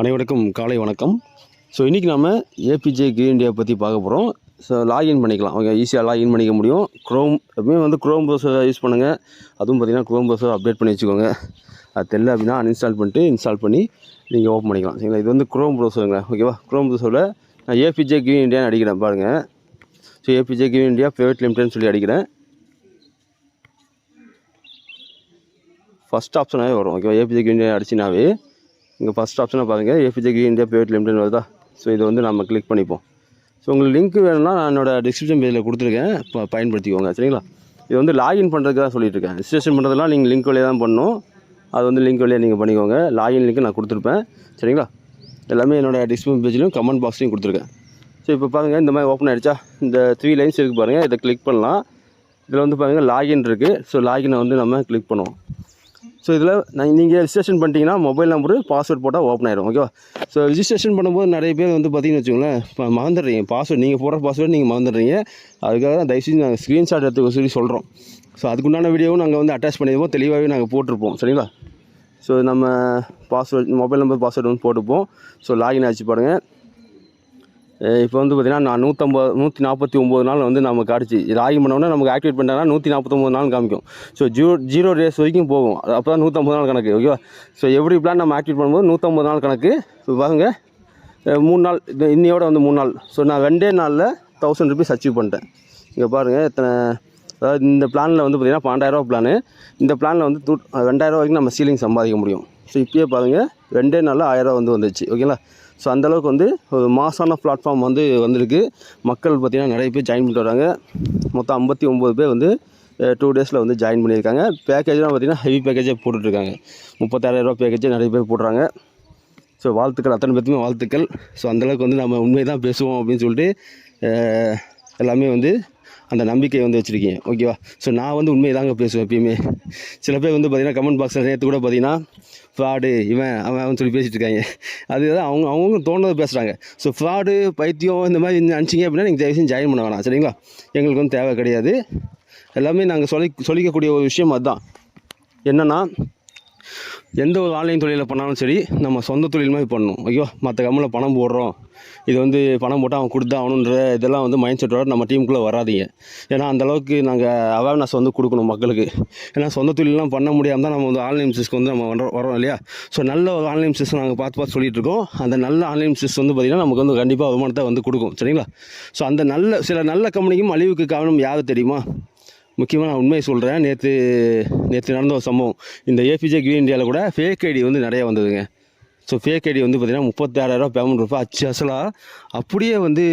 அனைவருக்கும் காலை வணக்கம். ஸோ இன்றைக்கி நம்ம ஏபிஜே கிரீன் இண்டியா பற்றி பார்க்க போகிறோம் ஸோ லாகின் பண்ணிக்கலாம். ஓகே ஈஸியாக லாகின் பண்ணிக்க முடியும். க்ரோம் எப்பவுமே வந்து க்ரோம் ப்ரௌசர் யூஸ் பண்ணுங்கள் அதுவும் பார்த்தீங்கன்னா க்ரோம் ப்ரௌசர் அப்டேட் பண்ணி வச்சுக்கோங்க. அது தெரியல அப்படின்னா அன்இன்ஸ்டால் பண்ணிட்டு இன்ஸ்டால் பண்ணி நீங்கள் ஓப்பன் பண்ணிக்கலாம். சரிங்களா? இது வந்து க்ரோம் ப்ரௌசருங்க ஓகேவா க்ரோம் ப்ரௌசரில் நான் ஏபிஜே கிரீன் இண்டியான்னு அடிக்கிறேன் பாருங்கள் so APJ green India private லிமிடெட்னு சொல்லி அடிக்கிறேன். ஃபஸ்ட் ஆப்ஷனாகவே வரும். ஓகேவா ஏபிஜே கிரீன் இண்டியா அடிச்சினாவே இங்கே ஃபஸ்ட் ஆப்ஷனாக பாருங்கள் APJ green India private limited வருதா? ஸோ இதை வந்து நம்ம கிளிக் பண்ணிப்போம். ஸோ உங்களுக்கு லிங்க் வேணும்னா நான் என்னோடய டிஸ்கிரிப்ஷன் பேஜில் கொடுத்துருக்கேன். இப்போ பயன்படுத்திக்கோங்க. சரிங்களா? இது வந்து லாகின் பண்ணுறதுக்கு தான் சொல்லிட்டு இருக்கேன். ரிஜிஸ்ட்ரேஷன் பண்ணுறதுலாம் நீங்கள் லிங்க் வழியாக தான் பண்ணணும். அது வந்து லிங்க் வழியாக நீங்கள் பண்ணிக்கோங்க. லாகின் லிங்க் நான் கொடுத்துருப்பேன். சரிங்களா? எல்லாமே என்னோடய டிஸ்கிரிப்ஷன் பேஜ்லையும் கமெண்ட் பாக்ஸ்லையும் கொடுத்துருக்கேன். ஸோ இப்போ பாருங்கள் இந்த மாதிரி ஓப்பன் ஆகிடுச்சா இந்த த்ரீ லைன்ஸ் இருக்குது பாருங்கள் இதை கிளிக் பண்ணலாம். இதில் வந்து பாருங்கள் லாகின் இருக்குது ஸோ லாகினை வந்து நம்ம கிளிக் பண்ணுவோம். ஸோ இதில் நான் நீங்கள் ரிஜிஸ்ட்ரேஷன் பண்ணிட்டீங்கன்னா மொபைல் நம்பரு பாஸ்வேர்ட் போட்டால் ஓப்பன் ஆயிடும் ஓகேவா ஸோ ரிஜிஸ்ட்ரேஷன் பண்ணும்போது நிறைய பேர் வந்து பார்த்தீங்கன்னு வச்சுக்கோங்களேன் இப்போ மறந்துடுறீங்க. பாஸ்வேர்ட் நீங்கள் போடுற பாஸ்வேர்டு நீங்கள் மறந்துடுறீங்க. அதுக்காக தான் தயவுசெய்து நாங்கள் ஸ்க்ரீன்ஷாட் எடுத்துக்க சொல்லி சொல்கிறோம் ஸோ அதுக்குண்டான வீடியோவும் நாங்கள் வந்து அட்டாச் பண்ணியிருப்போம் தெளிவாகவே நாங்கள் போட்டிருப்போம் சரிங்களா? ஸோ நம்ம பாஸ்வேர்ட் மொபைல் நம்பர் பாஸ்வேர்டு வந்து போட்டுப்போம் ஸோ லாகின் ஆச்சு பாருங்கள் இப்போ வந்து பார்த்திங்கன்னா நான் நூற்றம்பது நூற்றி நாற்பத்தி ஒம்பது நாள் வந்து நமக்கு அடிச்சு ராகி பண்ணோன்னா நமக்கு ஆக்டிவேட் பண்ணிட்டாங்கன்னா நூற்றி நாற்பத்தொம்பது நாள் காமிக்கும். ஸோ ஜீரோ ஜீரோ டேஸ் வரைக்கும் போகும். அப்போ தான் நூற்றம்பது நாள் கணக்கு ஓகேவா ஸோ எவ்ரி பிளான் நம்ம ஆக்டிவேட் பண்ணும்போது நூற்றம்பது நாள் கணக்கு இப்போ பாருங்க. மூணு நாள் இன்னையோட வந்து மூணு நாள். ஸோ நான் ரெண்டே நாளில் தௌசண்ட் ருபீஸ் அச்சீவ் பண்ணிட்டேன். இங்கே பாருங்கள் எத்தனை அதாவது இந்த பிளானில் வந்து பார்த்திங்கன்னா பன்னெண்டாயிரரூவா பிளானு இந்த பிளானில் வந்து டூ ரெண்டாயிரரூவா வரைக்கும் நம்ம சீலிங் சம்பாதிக்க முடியும். ஸோ இப்போயே பாருங்கள் ரெண்டே நாளில் ஆயிரரூவா வந்து வந்துச்சு ஓகேங்களா ஸோ அந்தளவுக்கு வந்து ஒரு மாசான பிளாட்ஃபார்ம் வந்து வந்திருக்கு. மக்கள் பார்த்திங்கன்னா நிறைய பேர் ஜாயின் பண்ணிட்டு வராங்க. மொத்தம் ஐம்பத்தி ஒம்பது பேர் வந்து டூ டேஸில் வந்து ஜாயின் பண்ணியிருக்காங்க. பேக்கேஜ்லாம் பார்த்திங்கன்னா ஹெவி பேக்கேஜே போட்டுட்ருக்காங்க. முப்பத்தாயிரரூவா பேக்கேஜே நிறைய பேர் போடுறாங்க ஸோ வாழ்த்துக்கள். அத்தனை பேர்த்துமே வாழ்த்துக்கள். ஸோ அந்தளவுக்கு வந்து நம்ம உண்மையை தான் பேசுவோம் அப்படின்னு சொல்லிட்டு எல்லாமே வந்து அந்த நம்பிக்கை வந்து வச்சுருக்கீங்க. ஓகேவா ஸோ நான் வந்து உண்மையை தாங்க பேசுவேன் எப்பயுமே. சில பேர் வந்து பார்த்திங்கன்னா கமெண்ட் பாக்ஸில் நேற்று கூட பார்த்தீங்கன்னா ஃப்ராடு இவன் அவன் அவன் சொல்லி பேசிகிட்டு இருக்காங்க. அதுதான் அவங்க அவங்க தோணுதை பேசுகிறாங்க ஸோ ஃப்ராடு பைத்தியம் இந்த மாதிரி நினச்சிங்க அப்படின்னா நீங்கள் தயவு செஞ்சு ஜாயின் பண்ண வேணாம். சரிங்களா? எங்களுக்கு வந்து தேவை கிடையாது. எல்லாமே நாங்கள் சொல்லி சொல்லிக்கக்கூடிய ஒரு விஷயம் அதுதான். என்னென்னா எந்த ஒரு ஆன்லைன் தொழிலை பண்ணாலும் சரி நம்ம சொந்த தொழில் மாதிரி பண்ணணும். ஐயோ மற்ற கம்மில் பணம் போடுறோம். இது வந்து பணம் போட்டால் அவன் கொடுத்தா ஆகணுன்ற இதெல்லாம் வந்து மைண்ட் செட்டோட நம்ம டீமுக்குள்ளே வராதிங்க. ஏன்னா அந்தளவுக்கு நாங்கள் அவேர்னஸ் வந்து கொடுக்கணும் மக்களுக்கு. ஏன்னா சொந்த தொழிலெலாம் பண்ண முடியாமல் தான் நம்ம வந்து ஆன்லைன் சிஸ்க்கு வந்து நம்ம வரோம் வரோம் இல்லையா? ஸோ நல்ல ஒரு ஆன்லைன் பிஸ்னஸ் நாங்கள் பார்த்து பார்த்து சொல்லிட்டு இருக்கோம். அந்த நல்ல ஆன்லைன் பிஸ்னஸ் வந்து பார்த்திங்கன்னா நமக்கு வந்து கண்டிப்பாக வருமானத்தை வந்து கொடுக்கும். சரிங்களா? ஸோ அந்த நல்ல சில நல்ல கம்பெனிக்கும் அழிவுக்கு காரணம் யார் தெரியுமா? முக்கியமாக நான் உண்மையை சொல்கிறேன் நேற்று நேற்று நடந்த ஒரு சம்பவம். இந்த ஏபிஜே கிரீன் இந்தியாவில் கூட ஃபேக் ஐடி வந்து நிறைய வந்ததுங்க. ஸோ ஃபேக் ஐடி வந்து பார்த்திங்கன்னா முப்பத்தாறாயிரரூவா பேமெண்ட் ரூபா அச்சு அசலாக அப்படியே வந்து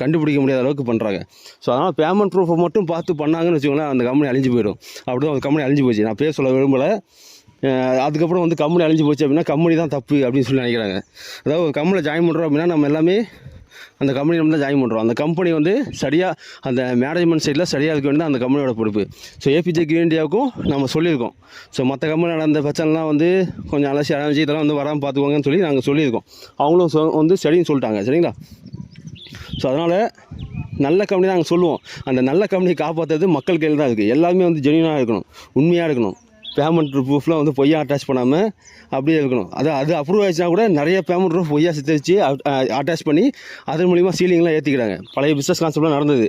கண்டுபிடிக்க முடியாத அளவுக்கு பண்ணுறாங்க ஸோ அதனால் பேமெண்ட் ப்ரூஃபை மட்டும் பார்த்து பண்ணாங்கன்னு வச்சுக்கோங்களேன் அந்த கம்பெனி அழிஞ்சு போயிடும். அப்படி தான் அந்த கம்பெனி அழிஞ்சு போச்சு. நான் பேர் சொல்ல விரும்பலை. அதுக்கப்புறம் வந்து கம்பெனி அழிஞ்சு போச்சு அப்படின்னா கம்பெனி தான் தப்பு அப்படின்னு சொல்லி நினைக்கிறாங்க. அதாவது ஒரு கம்பெனியில் ஜாயின் பண்ணுறோம் அப்படின்னா நம்ம எல்லாமே அந்த கம்பெனி நம்ம தான் ஜாயின் பண்ணுறோம் அந்த கம்பெனி வந்து சரியாக அந்த மேனேஜ்மெண்ட் சைடில் சரியாக இருக்க வேண்டியது அந்த கம்பெனியோட பொறுப்பு. ஸோ ஏபிஜே கிரீன் இந்தியாவுக்கும் நம்ம சொல்லியிருக்கோம். ஸோ மற்ற கம்பெனி நடந்த பிரச்சனைலாம் வந்து கொஞ்சம் அலசி அலைஞ்சி இதெல்லாம் வந்து வராமல் பார்த்துக்கோங்கன்னு சொல்லி நாங்கள் சொல்லியிருக்கோம். அவங்களும் சொ வந்து சரின்னு சொல்லிட்டாங்க. சரிங்களா? ஸோ அதனால் நல்ல கம்பெனி தான் நாங்கள் சொல்லுவோம். அந்த நல்ல கம்பெனியை காப்பாற்றுறது மக்கள் கையில் தான் இருக்குது எல்லாமே வந்து ஜெனியூனாக இருக்கணும். உண்மையாக இருக்கணும். பேமெண்ட் ப்ரூஃப்லாம் வந்து பொய்யா அட்டாச் பண்ணாமல் அப்படியே இருக்கணும். அது அது அப்ரூவ் ஆயிடுச்சுனா கூட நிறைய பேமெண்ட் ப்ரூஃப் பொய்யா சித்தரிச்சு அட்டாச் பண்ணி அதன் மூலிமா சீலிங்லாம் ஏற்றிக்கிறாங்க பழைய பிஸ்னஸ் கான்செப்ட்லாம் நடந்தது.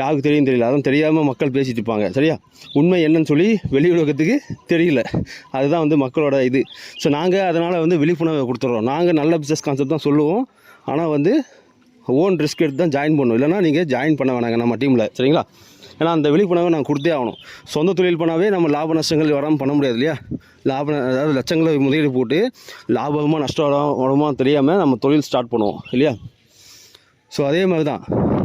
யாருக்கு தெரியும் தெரியல. அதுவும் தெரியாமல் மக்கள் பேசிட்டு இருப்பாங்க. சரியா? உண்மை என்னன்னு சொல்லி வெளி உலகத்துக்கு தெரியல. அதுதான் வந்து மக்களோட இது. ஸோ நாங்கள் அதனால் வந்து விழிப்புணர்வை கொடுத்துட்றோம் நாங்கள் நல்ல பிஸ்னஸ் கான்செப்ட் தான் சொல்லுவோம். ஆனால் வந்து ஓன் ரிஸ்க் எடுத்து தான் ஜாயின் பண்ணணும் இல்லைனா நீங்கள் ஜாயின் பண்ண வேணாங்க நம்ம டீமில் சரிங்களா? ஏன்னா அந்த விழிப்புணர்வை நாங்கள் கொடுத்தே ஆகணும். சொந்த தொழில் பண்ணாவே நம்ம லாப நஷ்டங்கள் வராமல் பண்ண முடியாது இல்லையா? லாப அதாவது லட்சங்களை முதலீடு போட்டு லாபமாக நஷ்டம் வரும் தெரியாமல் நம்ம தொழில் ஸ்டார்ட் பண்ணுவோம் இல்லையா? ஸோ அதே மாதிரி தான்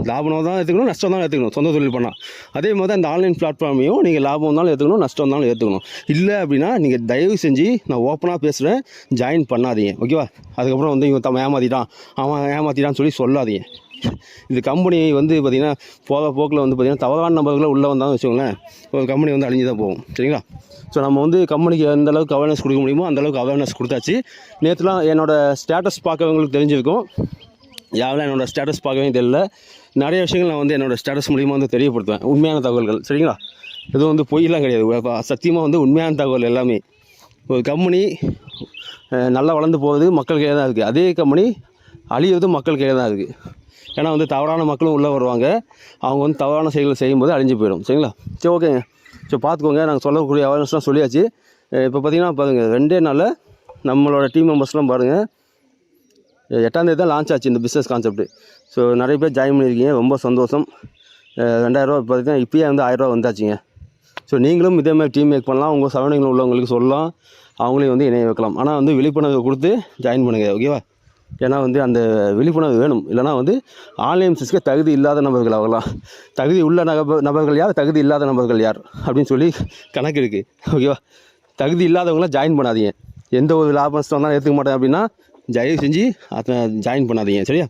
லாபம் தான் ஏற்றுக்கணும் நஷ்டம் தான் ஏற்றுக்கணும் சொந்த தொழில் பண்ணால் அதே மாதிரி தான் இந்த ஆன்லைன் பிளாட்ஃபார்மையும் நீங்கள் லாபம் இருந்தாலும் ஏற்றுக்கணும் நஷ்டம் இருந்தாலும் ஏற்றுக்கணும் இல்லை அப்படின்னா நீங்கள் தயவு செஞ்சு நான் ஓப்பனாக பேசுகிறேன் ஜாயின் பண்ணாதீங்க ஓகேவா அதுக்கப்புறம் வந்து இவன் தம் ஏமாற்றிட்டான் அவன் ஏமாற்றிட்டான்னு சொல்லி சொல்லாதீங்க. இந்த கம்பெனி வந்து பார்த்திங்கன்னா போக போக்கில் வந்து பார்த்திங்கன்னா தவறான நபர்களை உள்ளே வந்தாலும் வச்சுக்கோங்களேன் ஒரு கம்பெனி வந்து அழிஞ்சு தான் போகும். சரிங்களா? ஸோ நம்ம வந்து கம்பெனிக்கு எந்த அளவுக்கு அவேர்னஸ் கொடுக்க முடியுமோ அந்த அளவுக்கு அவேர்னஸ் கொடுத்தாச்சு. நேற்றுலாம் என்னோடய ஸ்டேட்டஸ் பார்க்கறவங்களுக்கு தெரிஞ்சிருக்கும். யாரெல்லாம் என்னோடய ஸ்டேட்டஸ் பார்க்கவே தெரியல. நிறைய விஷயங்கள் நான் வந்து என்னோடய ஸ்டேட்டஸ் மூலிமா வந்து தெரியப்படுத்துவேன். உண்மையான தகவல்கள். சரிங்களா? எதுவும் வந்து பொய்யெலாம் கிடையாது. சத்தியமாக வந்து உண்மையான தகவல் எல்லாமே. ஒரு கம்பெனி நல்லா வளர்ந்து போகிறது மக்கள் கையில் தான் இருக்குது அதே கம்பெனி அழியிறது மக்கள் கையில் தான் இருக்குது ஏன்னா வந்து தவறான மக்களும் உள்ளே வருவாங்க. அவங்க வந்து தவறான செயல்களை செய்யும்போது அழிஞ்சு போயிடும். சரிங்களா? சரி ஓகேங்க. சரி பார்த்துக்கோங்க. நாங்கள் சொல்லக்கூடிய அவேர்னஸ்லாம் சொல்லியாச்சு. இப்போ பார்த்தீங்கன்னா பாருங்க. ரெண்டே நாளில் நம்மளோட டீம் மெம்பர்ஸ்லாம் பாருங்கள் எட்டாந்தேதி தான் லான்ச் ஆச்சு இந்த பிஸ்னஸ் கான்செப்ட் ஸோ நிறைய பேர் ஜாயின் பண்ணியிருக்கீங்க. ரொம்ப சந்தோஷம். ரெண்டாயிரரூவா பார்த்தீங்கன்னா இப்போயே வந்து ஆயிரரூவா வந்தாச்சுங்க. ஸோ நீங்களும் இதே மாதிரி டீம் மேக் பண்ணலாம். உங்கள் சரௌண்டிங்கில் உள்ளவங்களுக்கு சொல்லலாம். அவங்களையும் வந்து இணைய வைக்கலாம். ஆனால் வந்து விழிப்புணர்வு கொடுத்து ஜாயின் பண்ணுங்கள் ஓகேவா? ஏன்னா வந்து அந்த விழிப்புணர்வு வேணும். இல்லைனா வந்து ஆன்லைன் பிஸ்னஸ்க்கு தகுதி இல்லாத நபர்கள் ஆகலாம். தகுதி உள்ள நப நபர்கள் யார்? தகுதி இல்லாத நபர்கள் யார்? அப்படின்னு சொல்லி கணக்கு இருக்குது ஓகேவா தகுதி இல்லாதவங்களாம் ஜாயின் பண்ணாதீங்க. எந்த ஒரு லாபம் நஷ்டம் வந்தாலும் ஏற்றுக்க மாட்டேன் அப்படின்னா தயவு செஞ்சு அதை ஜாயின் பண்ணாதீங்க. சரியா?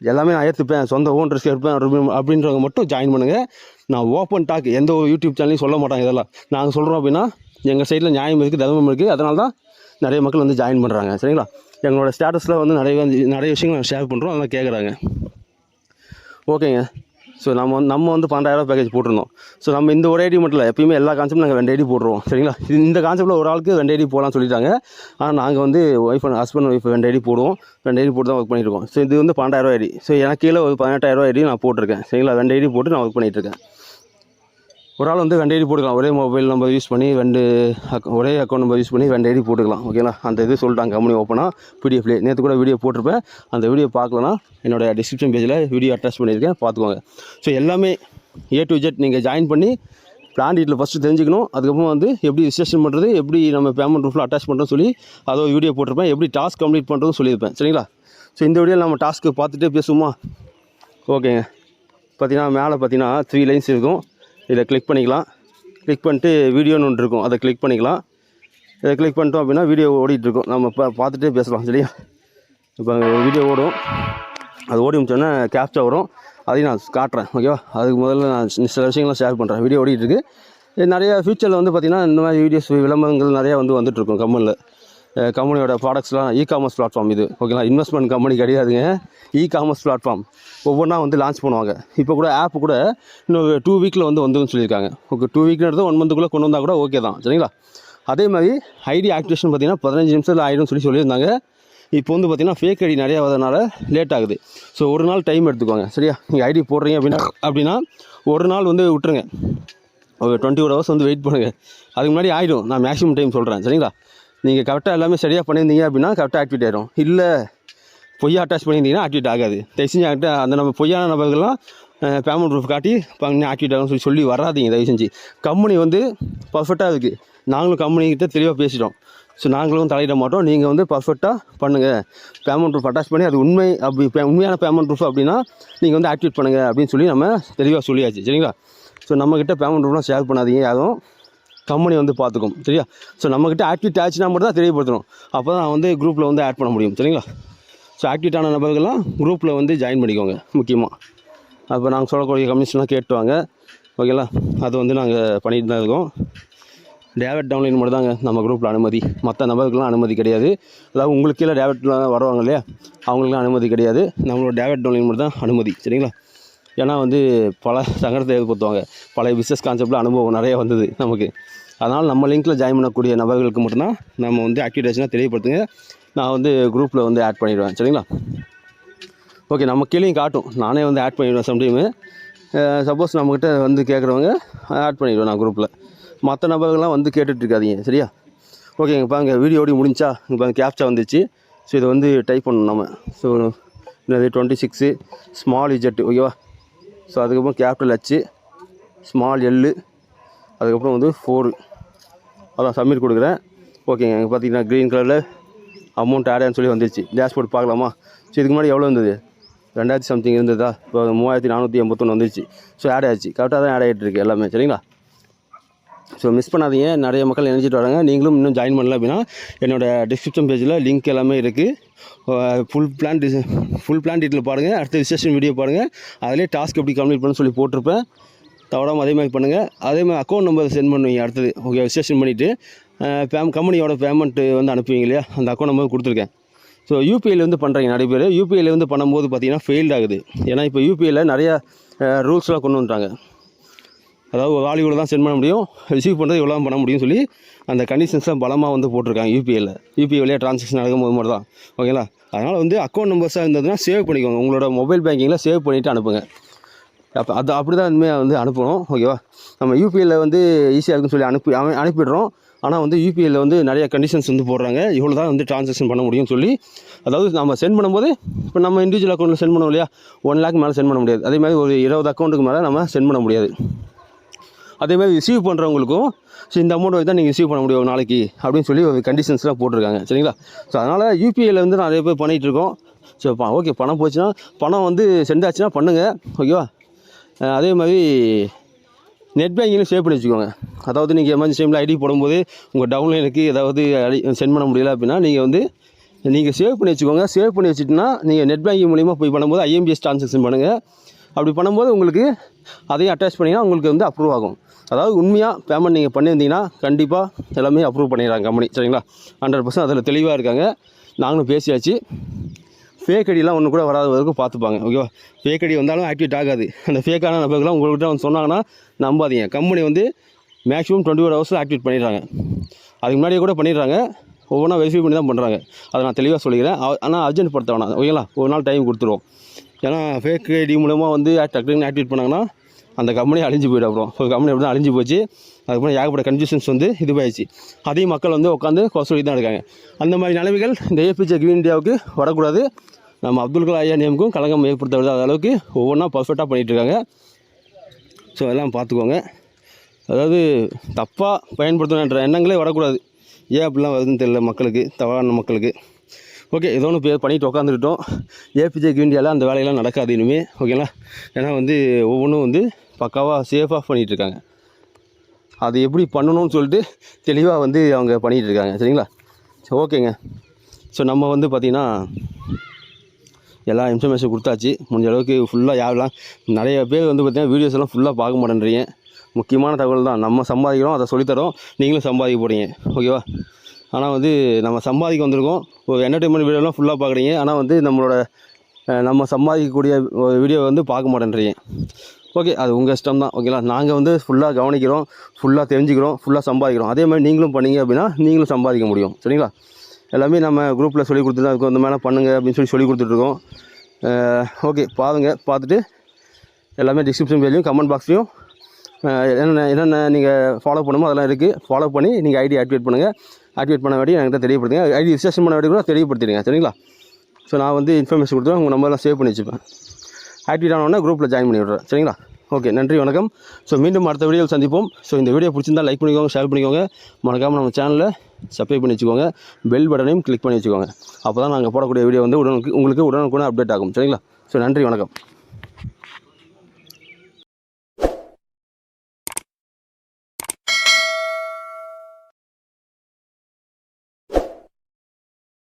எல்லாமே நான் ஏற்றுப்பேன் சொந்த ஓன் ரிஸ்க் எடுப்பேன் அப்படின்றவங்க மட்டும் ஜாயின் பண்ணுங்கள் நான் ஓப்பன் டாக் எந்த ஒரு யூடியூப் சேனலையும் சொல்ல மாட்டாங்க இதெல்லாம். நாங்கள் சொல்கிறோம் அப்படின்னா எங்கள் சைடில் நியாயம் இருக்குது தர்மம் இருக்குது அதனால தான் நிறைய மக்கள் வந்து ஜாயின் பண்ணுறாங்க சரிங்களா? எங்களோட ஸ்டேட்டஸில் வந்து நிறைய நிறைய விஷயங்கள் நாங்கள் ஷேர் பண்ணுறோம் அதெல்லாம் கேட்குறாங்க ஓகேங்க. ஸோ நம்ம வந்து நம்ம வந்து பன்னெண்டாயிரம் பேக்கேஜ் போட்டிருந்தோம். ஸோ நம்ம இந்த ஒரு ஐடி மட்டும் இல்லை எப்பயுமே எல்லா கான்செப்டும் நாங்கள் ரெண்டு ஐடி போட்டுருவோம். சரிங்களா? இது இந்த கான்செப்ட்டில் ஒரு ஆளுக்கு ரெண்டு ஐடி போகலாம்னு சொல்லிட்டாங்க. ஆனால் நாங்கள் வந்து ஒய்ஃப் அண்ட் ஹஸ்பண்ட் ஒய்ஃப் ரெண்டு ஐடி போடுவோம். ரெண்டு ஐடி போட்டு தான் ஒர்க் பண்ணியிருக்கோம் ஸோ இது வந்து பன்னெண்டாயிரம் ஐடி ஸோ எனக்கு கீழே ஒரு பதினெட்டாயிரம் ஐடி நான் போட்டிருக்கேன். சரிங்களா? ரெண்டு ஐடி போட்டு நான் ஒர்க் பண்ணிகிட்ருக்கேன் ஒரு ஆள் வந்து ரெண்டு ஐடி போட்டுக்கலாம். ஒரே மொபைல் நம்பர் யூஸ் பண்ணி ரெண்டு அக் ஒரே அக்கௌண்ட் நம்பர் யூஸ் பண்ணி ரெண்டு ஐடி போட்டுக்கலாம். ஓகேங்களா அந்த இது சொல்லிட்டாங்க. கம்பெனி ஓப்பனாக பிடிஎஃப்லேயே நேற்று கூட வீடியோ போட்டிருப்பேன். அந்த வீடியோ பார்க்கலனா என்னோட டிஸ்கிரிப்ஷன் பேஜில் வீடியோ அட்டாச் பண்ணியிருக்கேன். பார்த்துக்கோங்க. ஸோ எல்லாமே ஏ டு ஜெட் நீங்கள் ஜாயின் பண்ணி பிளான் டீட்டில் ஃபஸ்ட்டு தெரிஞ்சுக்கணும். அதுக்கப்புறம் வந்து எப்படி ரிஜிஸ்ட்ரேஷன் பண்ணுறது எப்படி நம்ம பேமெண்ட் ரூஃபில் அட்டாச் பண்ணுறோம்னு சொல்லி அதை ஒரு வீடியோ போட்டிருப்பேன். எப்படி டாஸ்க் கம்ப்ளீட் பண்ணுறதும் சொல்லியிருப்பேன். சரிங்களா? ஸோ இந்த வீடியோ நம்ம டாஸ்க்கு பார்த்துட்டே பேசுவோமா? ஓகேங்க பார்த்தீங்கன்னா மேலே பார்த்தீங்கன்னா த்ரீ லைன்ஸ் இருக்கும். இதை கிளிக் பண்ணிக்கலாம். கிளிக் பண்ணிட்டு வீடியோன்னு ஒன்று இருக்கும். அதை கிளிக் பண்ணிக்கலாம். இதை கிளிக் பண்ணிட்டோம் அப்படின்னா வீடியோ ஓடிட்டு இருக்கும். நம்ம இப்போ பார்த்துட்டே பேசலாம் சரியா? இப்போ வீடியோ ஓடும். அது ஓடி முடிச்சோன்னே கேப்சா வரும். அதையும் நான் காட்டுறேன் ஓகேவா அதுக்கு முதல்ல நான் சில சில விஷயங்கள்லாம் ஷேர் பண்ணுறேன் வீடியோ ஓடிட்டுருக்கு நிறைய ஃபியூச்சரில் வந்து பார்த்திங்கன்னா இந்த மாதிரி வீடியோஸ் விளம்பரங்கள் நிறையா வந்து வந்துட்டுருக்கும் கம்மலில் கம்பெனியோட ப்ராடக்ட்ஸ்லாம் இ காமர்ஸ் பிளாட்ஃபார்ம் இது ஓகேங்களா இன்வெஸ்ட்மெண்ட் கம்பெனி கிடையாதுங்க. இ காமர்ஸ் பிளாட்ஃபார்ம் ஒவ்வொன்றா வந்து லான்ச் பண்ணுவாங்க. இப்போ கூட ஆப் கூட இன்னும் டூ வீக்கில் வந்து வந்துன்னு சொல்லியிருக்காங்க. ஓகே டூ வீக்னு ஒன் மந்த்துக்குள்ளே கொண்டு வந்தால் கூட ஓகே தான். சரிங்களா? அதே மாதிரி ஐடி ஆக்டிவேஷன் பார்த்திங்கன்னா பதினஞ்சு நிமிஷத்தில் ஆயிடும் சொல்லி சொல்லியிருந்தாங்க. இப்போ வந்து பார்த்தீங்கன்னா ஃபேக் ஐடி நிறையா வரதுனால லேட் ஆகுது. ஸோ ஒரு நாள் டைம் எடுத்துக்கோங்க. சரியா? நீங்கள் ஐடி போடுறீங்க அப்படின்னா அப்படின்னா ஒரு நாள் வந்து விட்டுருங்க. ஒரு டுவெண்ட்டி ஃபோர் ஹவர்ஸ் வந்து வெயிட் பண்ணுங்கள் அதுக்கு முன்னாடி ஆகிடும் நான் மேக்ஸிமம் டைம் சொல்கிறேன் சரிங்களா? நீங்கள் கரெக்டாக எல்லாமே சரியாக பண்ணியிருந்தீங்க அப்படின்னா கரெக்டாக ஆக்டிவேட் ஆகிடும் இல்லை பொய்யா அட்டாச் பண்ணியிருந்தீங்கன்னா ஆக்டிவேட் ஆகாது. தயவு செஞ்சு அந்த நம்ம பொய்யான நபர்கள்லாம் பேமெண்ட் ப்ரூஃப் காட்டி பண்ணி ஆக்டிவேட் ஆகணும்னு சொல்லி சொல்லி வராதீங்க தயவு செஞ்சு. கம்பெனி வந்து பர்ஃபெக்டாக இருக்குது நாங்களும் கம்பெனிக்கிட்ட தெளிவாக பேசிட்டோம். ஸோ நாங்களும் தலையிட மாட்டோம். நீங்கள் வந்து பர்ஃபெக்டாக பண்ணுங்கள் பேமெண்ட் ப்ரூஃப் அட்டாச் பண்ணி அது உண்மை அப்படி உண்மையான பேமெண்ட் ப்ரூஃப் அப்படின்னா நீங்கள் வந்து ஆக்டிவேட் பண்ணுங்கள் அப்படின்னு சொல்லி நம்ம தெளிவாக சொல்லியாச்சு. சரிங்களா? ஸோ நம்மக்கிட்ட பேமெண்ட் ப்ரூஃப்லாம் ஷேர் பண்ணாதீங்க யாரும். கம்பெனி வந்து பார்த்துக்கும் சரியா? ஸோ நம்மக்கிட்ட ஆக்டிவேட் ஆச்சுன்னா மட்டும் தான் தெரியப்படுத்தணும். அப்போ தான் வந்து குரூப்பில் வந்து ஆட் பண்ண முடியும் சரிங்களா? ஸோ ஆக்டிவேட் ஆன நபர்கள்லாம் குரூப்பில் வந்து ஜாயின் பண்ணிக்கோங்க முக்கியமாக அப்போ நாங்கள் சொல்லக்கூடிய கமிஷன்லாம் கேட்டுவாங்க ஓகேங்களா? அது வந்து நாங்கள் பண்ணிட்டு தான் இருக்கோம். டேவட் டவுன்லைன் மட்டும் தாங்க நம்ம குரூப்பில் அனுமதி. மற்ற நபர்களுக்கெல்லாம் அனுமதி கிடையாது. அதாவது உங்களுக்கு கீழே டேவட்லாம் வருவாங்க இல்லையா? அவங்களுக்குலாம் அனுமதி கிடையாது. நம்மளோட டேவட் டவுன்லைன் மட்டும் தான் அனுமதி சரிங்களா? ஏன்னா வந்து பல சங்கடத்தை ஏற்படுத்துவாங்க. பழைய பிஸ்னஸ் கான்செப்டில் அனுபவம் நிறைய வந்தது நமக்கு. அதனால் நம்ம லிங்க்கில் ஜாயின் பண்ணக்கூடிய நபர்களுக்கு மட்டும்தான் நம்ம வந்து ஆக்டிவேஷனாக தெரியப்படுத்துங்க நான் வந்து குரூப்பில் வந்து ஆட் பண்ணிடுவேன். சரிங்களா? ஓகே நம்ம கீழேயும் காட்டும். நானே வந்து ஆட் பண்ணிடுவேன் சம்டைமு சப்போஸ் நம்மக்கிட்ட வந்து கேட்குறவங்க ஆட் பண்ணிடுவேன் நான் குரூப்பில் மற்ற நபர்கள்லாம் வந்து கேட்டுகிட்டு இருக்காதீங்க. சரியா? ஓகேங்க பாருங்கள் வீடியோ ஓடி முடிஞ்சா இங்கே பாருங்கள் கேப்சா வந்துச்சு. ஸோ இதை வந்து டைப் பண்ணணும் நம்ம. ஸோ என்னது டுவெண்ட்டி சிக்ஸு ஸ்மால் இஜெட் ஓகேவா ஸோ அதுக்கப்புறம் கேபிட்டல் ஹச்சு ஸ்மால் எல்லு அதுக்கப்புறம் வந்து ஃபோரு அதான் சப்மிட் கொடுக்குறேன். ஓகேங்க இங்கே பார்த்தீங்கன்னா க்ரீன் கலரில் அமௌண்ட் ஆடான்னு சொல்லி வந்துருச்சு. டேஷ்போர்ட் பார்க்கலாமா? ஸோ இதுக்கு முன்னாடி எவ்வளோ இருந்தது? ரெண்டாயிரத்தி சம்திங் இருந்ததா? இப்போ மூவாயிரத்தி நானூற்றி எண்பத்தொன்று வந்துருச்சு. ஸோ ஆட் ஆயிடுச்சு. கரெக்டாக தான் ஆட் ஆகிட்டு இருக்கு எல்லாமே. சரிங்களா? ஸோ மிஸ் பண்ணாதீங்க. நிறைய மக்கள் நினைச்சிட்டு வராங்க. நீங்களும் இன்னும் ஜாயின் பண்ணல அப்படின்னா என்னோட டிஸ்கிரிப்ஷன் பேஜில் லிங்க் எல்லாமே இருக்குது full plan this full plan detail பாருங்கள் அடுத்த விசேஷன் வீடியோ பாருங்கள் அதிலே டாஸ்க் எப்படி கம்ப்ளீட் பண்ணு சொல்லி போட்டிருப்பேன். தவறாமல் அதே மாதிரி பண்ணுங்கள் அதே மாதிரி அக்கௌண்ட் நம்பர் சென்ட் பண்ணுவீங்க அடுத்தது. ஓகே ரிஜிஸ்ட்ரேஷன் பண்ணிவிட்டு பேம் கம்பெனியோட பேமெண்ட்டு வந்து அனுப்புவீங்க இல்லையா? அந்த அக்கௌண்ட் நம்பர் கொடுத்துருக்கேன். ஸோ யூபிஐல வந்து பண்ணுறீங்க நிறைய பேர். யூபிஐல வந்து பண்ணும்போது பார்த்தீங்கன்னா ஃபெயில்ட் ஆகுது. ஏன்னா இப்போ யூபிஐயில் நிறையா ரூல்ஸ்லாம் கொண்டு வந்துட்டாங்க. அதாவது ஒரு ஆள் இவ்வளோ தான் சென்ட் பண்ண முடியும் ரிசீவ் பண்ணுறது இவ்வளோ பண்ண முடியும்னு சொல்லி அந்த கண்டிஷன்ஸ்லாம் பலமாக வந்து போட்டிருக்காங்க யூபிஐயில் யூபிஐ வழியாக ட்ரான்சாக்ஷன் நடக்கும்போது மாதிரி தான் ஓகேங்களா அதனால் வந்து அக்கௌண்ட் நம்பர்ஸாக இருந்ததுன்னா சேவ் பண்ணிக்கோங்க. உங்களோட மொபைல் பேங்கிங்கில் சேவ் பண்ணிவிட்டு அனுப்புங்க. அப்போ அது அப்படி தான் இனிமேல் வந்து அனுப்பணும். ஓகேவா நம்ம யூபிஐயில் வந்து ஈஸியாக இருக்குன்னு சொல்லி அனுப்பி அவன் அனுப்பிடுறோம். ஆனால் வந்து யூபிஐயில் வந்து நிறைய கண்டிஷன்ஸ் வந்து போடுறாங்க. இவ்வளோ தான் வந்து ட்ரான்சாக்ஷன் பண்ண முடியும்னு சொல்லி. அதாவது நம்ம சென்ட் பண்ணும்போது இப்போ நம்ம இண்டிவிஜுவல் அக்கௌண்ட்டில் சென்ட் பண்ணோம் இல்லையா? ஒன் லேக் மேலே சென்ட் பண்ண முடியாது. அதே மாதிரி ஒரு இருபது அக்கௌண்ட்டுக்கு மேலே நம்ம சென்ட் பண்ண முடியாது. அதே மாதிரி ரிசீவ் பண்ணுறவங்களுக்கும் ஸோ இந்த அமௌண்ட் வச்சு தான் நீங்கள் ரிசீவ் பண்ண முடியும் நாளைக்கு அப்படின்னு சொல்லி ஒரு கண்டிஷன்ஸ்லாம் போட்டிருக்காங்க சரிங்களா? ஸோ அதனால் யூபிஐயில் வந்து நிறைய பேர் பண்ணிகிட்டு இருக்கோம். ஸோ ஓகே பணம் போச்சுன்னா பணம் வந்து சென்ட் ஆச்சுன்னா பண்ணுங்கள் ஓகேவா அதே மாதிரி நெட் பேங்கிங்லையும் சேவ் பண்ணி வச்சுக்கோங்க. அதாவது நீங்கள் எமர்ஜென்சி டைமில் ஐடி போடும்போது உங்கள் டவுன்லைனுக்கு ஏதாவது சென்ட் பண்ண முடியல அப்படின்னா நீங்கள் வந்து நீங்கள் சேவ் பண்ணி வச்சுக்கோங்க. சேவ் பண்ணி வச்சுட்டுனா நீங்கள் நெட் பேங்கிங் மூலிமா போய் பண்ணும்போது ஐஎம்பிஎஸ் ட்ரான்சாக்ஷன் பண்ணுங்கள் அப்படி பண்ணும்போது உங்களுக்கு அதையும் அட்டாச் பண்ணிங்கன்னா உங்களுக்கு வந்து அப்ரூவ் ஆகும். அதாவது உண்மையாக பேமெண்ட் நீங்கள் பண்ணியிருந்தீங்கன்னா கண்டிப்பாக எல்லாமே அப்ரூவ் பண்ணிடுறாங்க கம்பெனி சரிங்களா? ஹண்ட்ரட் பர்சன்ட் அதில் தெளிவாக இருக்காங்க. நாங்களும் பேசியாச்சு. ஃபேக் அடிலாம் ஒன்று கூட வராத வரைக்கும் பார்த்துப்பாங்க ஓகேவா ஃபேக் அடி வந்தாலும் ஆக்டிவேட் ஆகாது. அந்த ஃபேக்கான நபர்கள்லாம் உங்கள்கிட்ட வந்து சொன்னாங்கன்னா நம்பாதீங்க. கம்பெனி வந்து மேக்ஸிமம் டுவெண்ட்டி ஃபோர் ஹவர்ஸில் ஆக்டிவேட் பண்ணிடுறாங்க. அதுக்கு முன்னாடியே கூட பண்ணிடுறாங்க. ஒவ்வொன்றா வெரிஃபை பண்ணி தான் பண்ணுறாங்க அதை நான் தெளிவாக சொல்லிக்கிறேன். ஆனால் அர்ஜென்ட் படுத்த வேணாம் ஓகேங்களா ஒரு நாள் டைம் கொடுத்துருவோம். ஏன்னா ஃபேக் ஐடி மூலமாக வந்து டக்குன்னு ஆக்டிவேட் பண்ணாங்கன்னா அந்த கம்பெனி அழிஞ்சு போயிடும் அப்புறம். ஒரு கம்பெனி அப்படி அழிஞ்சு போச்சு. அதுக்கப்புறம் ஏகப்பட்ட கன்ஃபியூஷன்ஸ் வந்து இதுவாயிடுச்சு அதையும் மக்கள் வந்து உட்காந்து கொசு தான் இருக்காங்க. அந்த மாதிரி நிலைமைகள் இந்த ஏபிஜே கிரீன் இந்தியாவுக்கு வரக்கூடாது. நம்ம அப்துல் கலாம் ஐயா நேமுக்கும் கலங்கம் ஏற்படுத்த விடாத அளவுக்கு ஒவ்வொன்றா பர்ஃபெக்டாக பண்ணிகிட்ருக்காங்க ஸோ எல்லாம் பார்த்துக்கோங்க. அதாவது தப்பாக பயன்படுத்தணுன்ற எண்ணங்களே வரக்கூடாது. ஏன் அப்படிலாம் வருதுன்னு தெரியல மக்களுக்கு தவறான மக்களுக்கு. ஓகே ஏதோ ஒன்று பேர் பண்ணிட்டு உட்காந்துக்கிட்டோம் ஏபிஜே இந்தியாவில் அந்த வேலையெல்லாம் நடக்காது இனிமேல் ஓகேங்களா ஏன்னா வந்து ஒவ்வொன்றும் வந்து பக்காவாக சேஃபாக பண்ணிகிட்ருக்காங்க அது எப்படி பண்ணணும்னு சொல்லிட்டு தெளிவாக வந்து அவங்க பண்ணிகிட்டு இருக்காங்க. சரிங்களா? சரி ஓகேங்க ஸோ நம்ம வந்து பார்த்திங்கன்னா எல்லா இன்ஃபர்மேஷன் கொடுத்தாச்சு. முடிஞ்ச அளவுக்கு ஃபுல்லாக யாரெல்லாம் நிறைய பேர் வந்து பார்த்திங்கன்னா வீடியோஸ் எல்லாம் ஃபுல்லாக பார்க்க மாட்டேன்றீங்க. முக்கியமான தகவல் தான். நம்ம சம்பாதிக்கிறோம் அதை சொல்லித்தரோம். நீங்களும் சம்பாதிக்க போகிறீங்க ஓகேவா ஆனால் வந்து நம்ம சம்பாதிக்க வந்திருக்கோம். ஒரு என்டர்டைன்மெண்ட் வீடியோலாம் ஃபுல்லாக பார்க்குறீங்க ஆனால் வந்து நம்மளோட நம்ம சம்பாதிக்கக்கூடிய வீடியோ வந்து பார்க்க மாட்டேன்றீங்க. ஓகே அது உங்கள் இஷ்டம் தான். ஓகேங்களா நாங்கள் வந்து ஃபுல்லாக கவனிக்கிறோம். ஃபுல்லாக தெரிஞ்சுக்கிறோம். ஃபுல்லாக சம்பாதிக்கிறோம். அதே மாதிரி நீங்களும் பண்ணீங்க அப்படின்னா நீங்களும் சம்பாதிக்க முடியும். சரிங்களா? எல்லாமே நம்ம குரூப்பில் சொல்லி கொடுத்துட்டு அதுக்கு அந்த மேலே பண்ணுங்க அப்படின்னு சொல்லி சொல்லி கொடுத்துட்ருக்கோம் ஓகே பாருங்க. பார்த்துட்டு எல்லாமே டிஸ்கிரிப்ஷன் பேஜ்லையும் கமெண்ட் பாக்ஸ்லையும் என்னென்ன என்னென்ன நீங்கள் ஃபாலோ பண்ணுமோ அதெல்லாம் இருக்குது ஃபாலோ பண்ணி நீங்கள் ஐடி ஆக்டிவேட் பண்ணுங்கள் ஆக்டிவேட் பண்ண வேண்டிய என்கிட்ட தெரியப்படுத்துங்க ஐடி ரிஜிஸ்ட்ரேஷன் பண்ண வேண்டிய கூட தெரியப்படுத்திடுங்க சரிங்களா? ஸோ நான் வந்து இன்ஃபர்மேஷன் கொடுத்துருவேன் உங்கள் நம்பர்லாம் சேவ் பண்ணி வச்சுப்பேன். ஆக்டிவேட் ஆனோடனே குரூப்பில் ஜாயின் பண்ணி விட்றேன் சரிங்களா? ஓகே நன்றி வணக்கம். ஸோ மீண்டும் அடுத்த வீடியோவில் சந்திப்போம். ஸோ இந்த வீடியோ பிடிச்சிருந்தா லைக் பண்ணிக்கோங்க ஷேர் பண்ணிக்கோங்க. மறக்காமல் நம்ம சேனலில் சப்ஸ்கிரைப் பண்ணி வச்சுக்கோங்க. பெல் பட்டனையும் கிளிக் பண்ணி வச்சுக்கோங்க. அப்போ தான் நாங்கள் போடக்கூடிய வீடியோ வந்து உடனுக்கு உங்களுக்கு உடனுக்குடன் அப்டேட் ஆகும் சரிங்களா? ஸோ நன்றி வணக்கம்.